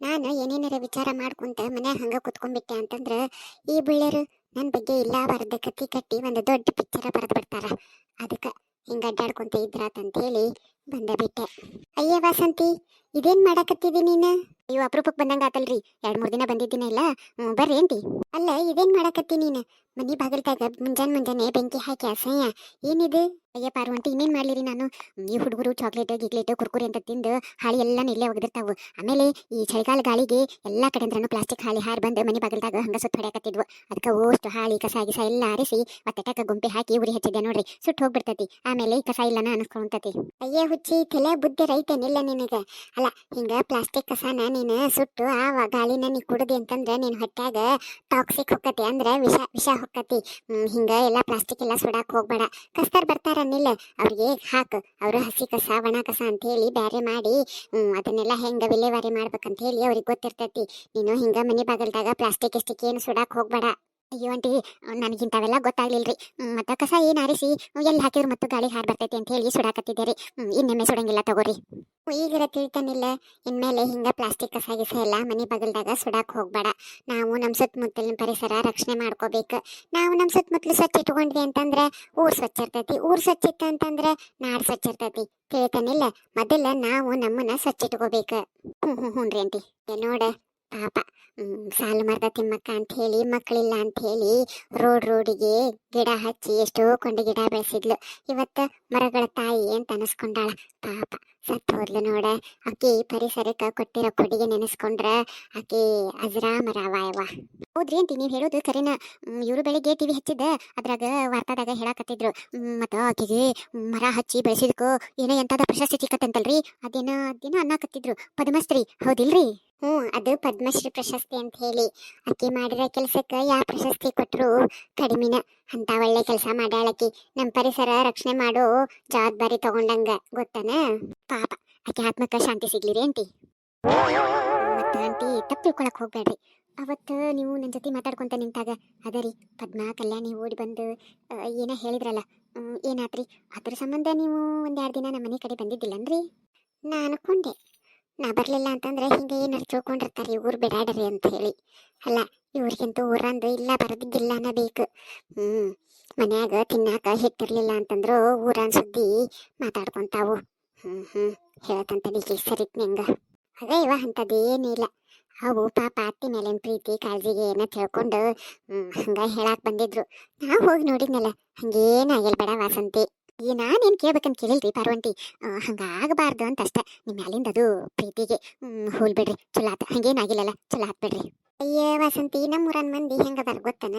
ನಾನು ಏನೇನಾರ ವಿಚಾರ ಮಾಡ್ಕೊಂತ ಮನ್ಯಾಗ ಹಂಗ ಕುತ್ಕೊಂಡ್ಬಿಟ್ಟೆ ಅಂತಂದ್ರ ಈ ಬುಳ್ಳೆರು ನನ್ನ ಬಗ್ಗೆ ಇಲ್ಲ ಬರದ ಕತ್ತಿ ಕಟ್ಟಿ ಒಂದು ದೊಡ್ಡ ಪಿಕ್ಚರ ಬರೆದು ಬಿಡ್ತಾರ. ಅದಕ್ಕ ಹಿಂಗ ಅಡ್ಡಾಡ್ಕೊಂತ ಇದ್ರಾತಂತ ಹೇಳಿ ಬಂದ ಬಿಟ್ಟೆ. ಅಯ್ಯ ವಾಸಂತಿ ಇದೇನ್ ಮಾಡಕತ್ತಿದಿ ನೀನು? ಅಯ್ಯೋ ಅಪರೂಪಕ್ಕೆ ಬಂದಂಗ ಆತಲ್ರಿ ಎರಡ್ ಮೂರ್ ದಿನ ಬಂದಿದ್ದೀನಿ ಇಲ್ಲ. ಹ್ಮ್, ಬರ್ರಿ ಏನ್ರಿ? ಅಲ್ಲ ಇದೇನ್ ಮಾಡಕತ್ತಿ ನೀನು? ಮನಿ ಬಾಗಿಲ್ದಾಗ ಮುಂಜಾನೆ ಮುಂಜಾನೆ ಬೆಂಕಿ ಹಾಕಿ ಅಸಹ್ಯ. ಏನಿದು? ಅಯ್ಯ ಪಾರ್ವಂತಿ ಇನ್ನೇನ್ ಮಾಡ್ಲಿರಿ ನಾನು? ಈ ಹುಡುಗರು ಚಾಕ್ಲೇಟ್ ಗಿಕ್ಲೇಟ್ ಕುರ್ಕುರಿ ಅಂತ ತಿಂದು ಹಾಳಿ ಎಲ್ಲ ಇಲ್ಲೇ ಒಗದಿರ್ತಾವು. ಆಮೇಲೆ ಈ ಚಳಿಗಾಲ ಗಾಳಿಗೆ ಎಲ್ಲಾ ಅಂದ್ರೂ ಪ್ಲಾಸ್ಟಿಕ್ ಹಾಳಿ ಹಾರ್ ಬಂದು ಮನಿ ಬಾಗಿಲ್ದಾಗ ಹಂಗ ಸುತ್ತ ಹೊಡ್ಯಾಕತ್ತಿದ್ವು. ಅದಕ್ಕೆ ಓಷ್ಟು ಹಾಳಿ, ಕಸ, ಗಿಸ ಎಲ್ಲ ಆರಿಸಿ ಒತ್ತಟಕ ಗುಂಪಿ ಹಾಕಿ ಉರಿ ಹಚ್ಚಿದೆ ನೋಡ್ರಿ. ಸುಟ್ಟು ಹೋಗ್ಬಿಡ್ತತಿ. ಆಮೇಲೆ ಈ ಕಸ ಇಲ್ಲನ ಅನಿಸ್ಕೊಂತತಿ ಅಯ್ಯ ಹುಚ್ಚಿ, ತಲೆ ಬುದ್ಧಿ ರೈತೇನಿಲ್ಲ ನಿನಗೆ. ಅಲ್ಲ, ಹಿಂಗ ಪ್ಲಾಸ್ಟಿಕ್ ಕಸನ ನೀನು ಸುಟ್ಟು ಆ ಗಾಳಿನ ನೀ ಕುಡ್ದಿ ಅಂತಂದ್ರೆ ನೀನು ಹೊಟ್ಟಾಗ ಟಾಕ್ಸಿಕ್ ಹೊಕ್ಕತಿ ಅಂದ್ರೆ ವಿಷ ವಿಷ ಹೊಕ್ಕತಿ ಹಿಂಗ ಎಲ್ಲ ಪ್ಲಾಸ್ಟಿಕ್ ಎಲ್ಲ ಸುಡಾಕ್ ಹೋಗ್ಬೇಡ. ಕಸ್ತಾರ್ ಬರ್ತಾರ ಅನ್ನಿಲ್ಲ ಅವ್ರಿಗೆ ಹಾಕ್. ಅವರು ಹಸಿ ಕಸ, ಒಣ ಕಸ ಅಂತ ಹೇಳಿ ಬ್ಯಾರೆ ಮಾಡಿ ಅದನ್ನೆಲ್ಲ ಹೆಂಗ ವಿಲೇವಾರಿ ಮಾಡ್ಬೇಕಂತ ಹೇಳಿ ಅವ್ರಿಗೆ ಗೊತ್ತಿರ್ತೈತಿ. ನೀನು ಹಿಂಗ ಮನಿ ಬಾಗಲ್ದಾಗ ಪ್ಲಾಸ್ಟಿಕ್ ಇಸ್ಟಿಕ್ ಏನು ಸುಡಾಕ್ ಹೋಗ್ಬೇಡ. ಅಯ್ಯೋ ಆಂಟಿ ನನಗಿಂತವೆಲ್ಲ ಗೊತ್ತಾಗ್ಲಿಲ್ರಿ. ಹ್ಮ್, ಮತ್ತ ಕಸ ಏನ್ ಆರಿಸಿ? ಎಲ್ಲಿ ಹಾಕಿದ್ರು ಮತ್ತು ಗಾಳಿ ಹಾರ್ ಬರ್ತೈತಿ ಅಂತ ಹೇಳಿ ಸುಡಾಕತ್ತಿದ್ದೀರಿ. ಇನ್ನೊಮ್ಮೆ ಸುಡಂಗಿಲ್ಲ ತಗೋರಿ. ಈಗಿರ ತಿಳ್ತಾನಿಲ್ಲ. ಇನ್ಮೇಲೆ ಹಿಂಗ ಪ್ಲಾಸ್ಟಿಕ್ ಕಸ ಗಿಸ ಎಲ್ಲ ಮನೆ ಬಗಲ್ದಾಗ ಸುಡಾಕ್ ಹೋಗ್ಬೇಡ. ನಾವು ನಮ್ಮ ಸುತ್ತಮುತ್ತಲಿನ ಪರಿಸರ ರಕ್ಷಣೆ ಮಾಡ್ಕೋಬೇಕು. ನಾವು ನಮ್ಮ ಸುತ್ತಮುತ್ತಲು ಸ್ವಚ್ಛ ಇಟ್ಕೊಂಡ್ವಿ ಅಂತಂದ್ರೆ ಊರು ಸ್ವಚ್ಛ ಇರ್ತೈತಿ. ಊರು ಸ್ವಚ್ಛ ಇತ್ತ ಅಂತಂದ್ರೆ ನಾಡು ಸ್ವಚ್ಛ ಇರ್ತೈತಿ. ತಿಳ್ತಾನಿಲ್ಲ? ಮೊದಲ ನಾವು ನಮ್ಮನ್ನ ಸ್ವಚ್ಛ ಇಟ್ಕೋಬೇಕು. ಹ್ಞೂ ಹ್ಞೂ ಹ್ಞೂ ರೀ ಏ ನೋಡ? ಪಾಪ ಸಾಲು ಮರದ ತಿಮ್ಮಕ್ಕ ಅಂತ ಹೇಳಿ ಮಕ್ಕಳಿಲ್ಲ ಅಂತ ಹೇಳಿ ರೋಡ್ ರೋಡಿಗೆ ಗಿಡ ಹಚ್ಚಿ ಎಷ್ಟೋ ಕೊಂಡು ಗಿಡ ಬೆಳೆಸಿದ್ಲು. ಇವತ್ತು ಮರಗಳ ತಾಯಿ ಅಂತ ಅನಿಸ್ಕೊಂಡಾಳ. ಪಾಪ. ಸತ್ ಹೋದ್ಲು ನೋಡ. ಆಕಿ ಪರಿಸರಕ್ಕೆ ಕೊಟ್ಟಿರೋ ಕೊಡುಗೆ ನೆನೆಸ್ಕೊಂಡ್ರ ಆಕಿ ಅಜರಾಮರವ ಯವ್ವ ಹೌದ್ರಿ ಅಂತ, ನೀವು ಹೇಳೋದು ಕರೆನ. ಇವರು ಬೆಳಿಗ್ಗೆ ಟಿವಿ ಹಚ್ಚಿದ್ದ, ಅದ್ರಾಗ ವಾರ್ತಾದಾಗ ಹೇಳಕತ್ತಿದ್ರು. ಮತ್ತ ಆಕಿಗೆ ಮರ ಹಚ್ಚಿ ಬೆಳೆಸಿದ್ಕು, ಏನೋ ಎಂತಾದ ಪ್ರಶಸ್ತಿ ಸಿಕ್ಕತ್ತಂತಲ್ರಿ. ಅದೇನ ಅದೇನ ಅನ್ನಕತ್ತಿದ್ರು. ಪದ್ಮಶ್ರೀ, ಹೌದಿಲ್ರಿ? ಹ್ಞೂ, ಅದು ಪದ್ಮಶ್ರೀ ಪ್ರಶಸ್ತಿ ಅಂತ ಹೇಳಿ. ಆಕಿ ಮಾಡಿರೋ ಕೆಲಸಕ್ಕೆ ಯಾವ ಪ್ರಶಸ್ತಿ ಕೊಟ್ಟರು ಕಡಿಮೆನ. ಅಂತ ಒಳ್ಳೆ ಕೆಲಸ ಮಾಡ್ಯಾಳಕಿ ನಮ್ಮ ಪರಿಸರ ರಕ್ಷಣೆ ಮಾಡೋ ಜವಾಬ್ದಾರಿ ತಗೊಂಡಂಗ, ಗೊತ್ತನ? ಪಾಪ, ಆಕೆ ಆತ್ಮಕ್ಕ ಶಾಂತಿ ಸಿಗ್ಲಿ ರೀ ಮತ್ತ ಆಂಟಿ, ತಪ್ಪು ತಿಳ್ಕೊಳಕ್ ಹೋಗ್ಬೇಡ್ರಿ ಅವತ್ತು ನೀವು ನನ್ನ ಜೊತೆ ಮಾತಾಡ್ಕೊಂತ ನಿಂತಾಗ, ಅದರಿ, ಪದ್ಮಾ, ಕಲ್ಯಾಣಿ ಓಡಿ ಬಂದು ಏನ ಹೇಳಿದ್ರಲ್ಲ ಏನಾತ್ರಿ? ಅದ್ರ ಸಂಬಂಧ ನೀವು ಒಂದೆರಡು ದಿನ ನಮ್ಮ ಮನೆ ಕಡೆ ಬಂದಿದ್ದಿಲ್ಲನ್ರಿ? ನಾ ಅನ್ಕೊಂಡೆ. ನಾ ಬರಲಿಲ್ಲ ಅಂತಂದ್ರೆ ಹಿಂಗೆ ಏನಾರು ತಿಳ್ಕೊಂಡಿರ್ತಾರೆ ಊರು ಬಿಡಾಡ್ರಿ ಅಂತ ಹೇಳಿ. ಅಲ್ಲ, ಇವ್ರಿಗಂತೂ ಊರಂದು ಇಲ್ಲ ಬರೋದಿಲ್ಲ ಬೇಕು. ಹ್ಞೂ ಮನ್ಯಾಗ ತಿನ್ನಾಕ ಹಿಟ್ಟಿರ್ಲಿಲ್ಲ ಅಂತಂದ್ರು ಊರನ್ ಸುದ್ದಿ ಮಾತಾಡ್ಕೊಂತಾವು. ಹ್ಞೂ ಹ್ಞೂ ಹೇಳ್ತಂತ ಡಿಗ್ರಿ ಸರಿತ್ ನಿಂಗ ಅದೇ ಇವ ಅಂಥದ್ದು ಏನಿಲ್ಲ ಅವು ಪಾಪ ಅತ್ತಿ ಮೇಲಿನ ಪ್ರೀತಿ ಕಾಳಜಿಗೆ ಏನ ತಿಳ್ಕೊಂಡು ಹ್ಮ್, ಹಂಗ ಹೇಳಾಕ್ ಬಂದಿದ್ರು. ನಾ ಹೋಗಿ ನೋಡಿದ್ನಲ್ಲ ಹಂಗೇನಾಗಿಲ್ಲ ಬೇಡ ವಾಸಂತಿ. ಈ ನಾನೇನು ಕೇಳ್ಬೇಕಂತ ಕೇಳಿಲ್ರಿ ಪಾರ್ವಂತಿ. ಹಂಗ ಆಗಬಾರ್ದು ಅಂತ ಅಷ್ಟೇ ನಿಮ್ಮ ಮ್ಯಾಲಿಂದ ಅದು ಪ್ರೀತಿಗೆ ಹ್ಮ್, ಹೋಲ್ ಬಿಡ್ರಿ. ಚಲೋ ಆತ. ಹಂಗೇನಾಗಿಲ್ಲಲ್ಲ ಚಲೋ ಆತ್ ಬಿಡ್ರಿ. ಅಯ್ಯೇ ವಸಂತಿ, ನಮ್ಮೂರನ್ ಮಂದಿ ಹೆಂಗದಾರ ಗೊತ್ತನ?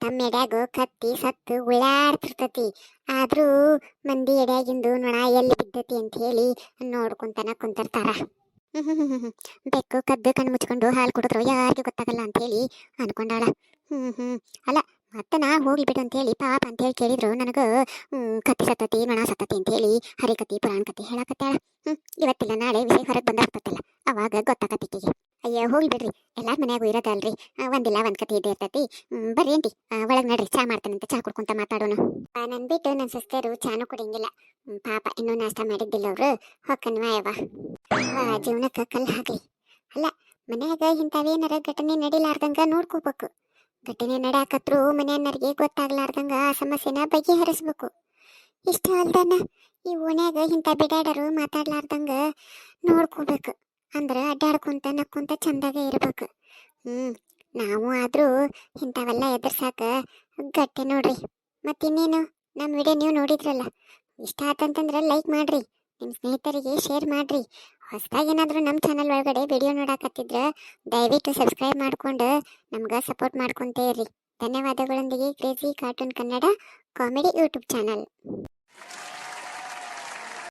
ತಮ್ಮ ಎಡ್ಯಾಗ ಕತ್ತಿ, ಸತ್ತು ಉಳ್ಳಾಡ್ತಿರ್ತತಿ. ಆದ್ರೂ ಮಂದಿ ಎಡ್ಯಾಗಿಂದು ನೊಣ ಎಲ್ಲಿ ಬಿದ್ದತಿ ಅಂತ ಹೇಳಿ ನೋಡ್ಕೊಂತನ ಕುಂತಿರ್ತಾರ. ಬೆಕ್ಕು, ಕದ್ದು, ಕಣ್ಣು ಮುಚ್ಕೊಂಡು ಹಾಲು ಕುಡಿದ್ರು ಯಾರಿಗೂ ಗೊತ್ತಾಗಲ್ಲ ಅಂತ ಹೇಳಿ ಅನ್ಕೊಂಡಾಳ. ಹ್ಮ್ ಹ್ಮ್ ಅಲ್ಲ ಮತ್ತೆ ನಾ ಹೋಗಿ ಬಿಡು ಅಂತ ಹೇಳಿ ಪಾಪ ಅಂತ ಹೇಳಿ ಕೇಳಿದ್ರು. ನನಗ ಕತ್ತಿ ಸತ್ತತಿ, ನೊಣ ಸತ್ತತಿ ಅಂತ ಹೇಳಿ ಹರಿಕತಿ ಪುರಾಣ ಕತಿ ಹೇಳಕತ್ತಾಳ. ಹ್ಮ್, ಇವತ್ತಿಲ್ಲ, ನಾಳೆ ವಿಷಯ ಹೊರಗೆ ಬಂದಾಗ್ತತ್ತಲ್ಲ ಅವಾಗ ಗೊತ್ತಾಗತ್ತಿಕ್ಕಿಗೆ ಅಯ್ಯೋ, ಹೋಗಿ ಬಿಡ್ರಿ. ಎಲ್ಲಾರ ಮನೆಯಾಗೂ ಇರೋದಲ್ರಿ. ಒಂದಿಲ್ಲ ಒಂದ್ ಕತೆ ಇದೆ ಇರ್ತೈತಿ. ಬರ್ರಿ ಅಂಟಿ ಒಳಗ್ ನಡ್ರಿ ಚಾ ಮಾಡ್ತಾನಂತ ಚಾ ಕುಡ್ಕೊಂತ ಮಾತಾಡೋಣ. ನನ್ ಬಿಟ್ಟು ನನ್ನ ಸಿಸ್ಟರು ಚಾನು ಕುಡಿಯಂಗಿಲ್ಲ. ಪಾಪ ಇನ್ನೂ ನಾಷ್ಟ ಮಾಡಿದ್ದಿಲ್ಲ ಅವ್ರು. ಹೊಕ್ಕನ್ವಾ ಯವ್ವ. ಆ, ಜೀವನಕ್ಕ ಕಲ್ಲು ಹಾಕ್ಲಿ. ಅಲ್ಲ ಮನ್ಯಾಗ ಇಂಥವೇನಾರ ಘಟನೆ ನಡಿಲಾರ್ದಂಗ ನೋಡ್ಕೋಬೇಕು. ಘಟನೆ ನಡ್ಯಾಕತ್ರು ಮನೆಯನ್ನರಿಗೆ ಗೊತ್ತಾಗ್ಲಾರ್ದಂಗ ಆ ಸಮಸ್ಯೆನ ಬಗೆಹರಿಸ್ಬೇಕು. ಇಷ್ಟ ಈ ಓಣ್ಯಾಗ ಇಂಥ ಬಿಡಾಡರು ಮಾತಾಡ್ಲಾರ್ದಂಗ ನೋಡ್ಕೋಬೇಕು. ಅಂದ್ರ ಅಡ್ಡಾಡ್ಕೊಂತ ನಕ್ಕೊಂತ ಚಂದಾಗ ಇರ್ಬೇಕು. ಹ್ಮ್, ನಾವು ಆದ್ರೂ ಇಂಥವೆಲ್ಲ ಎದುರ್ಸಾಕ ಗಟ್ಟಿ ನೋಡ್ರಿ. ಮತ್ತಿನ್ನೇನು ನಮ್ಮ ವಿಡಿಯೋ ನೀವು ನೋಡಿದ್ರಲ್ಲ, ಇಷ್ಟ ಆತಂತಂದ್ರೆ ಲೈಕ್ ಮಾಡ್ರಿ ನಿಮ್ಮ ಸ್ನೇಹಿತರಿಗೆ ಶೇರ್ ಮಾಡ್ರಿ. ಹೊಸದಾಗಿ ಏನಾದರೂ ನಮ್ಮ ಚಾನಲ್ ಒಳಗಡೆ ವಿಡಿಯೋ ನೋಡಾಕತ್ತಿದ್ರೆ ದಯವಿಟ್ಟು ಸಬ್ಸ್ಕ್ರೈಬ್ ಮಾಡಿಕೊಂಡು ನಮ್ಗೆ ಸಪೋರ್ಟ್ ಮಾಡ್ಕೊಂತೇ ಇರ್ರಿ. ಧನ್ಯವಾದಗಳೊಂದಿಗೆ crazy cartoon Kannada comedy YouTube channel.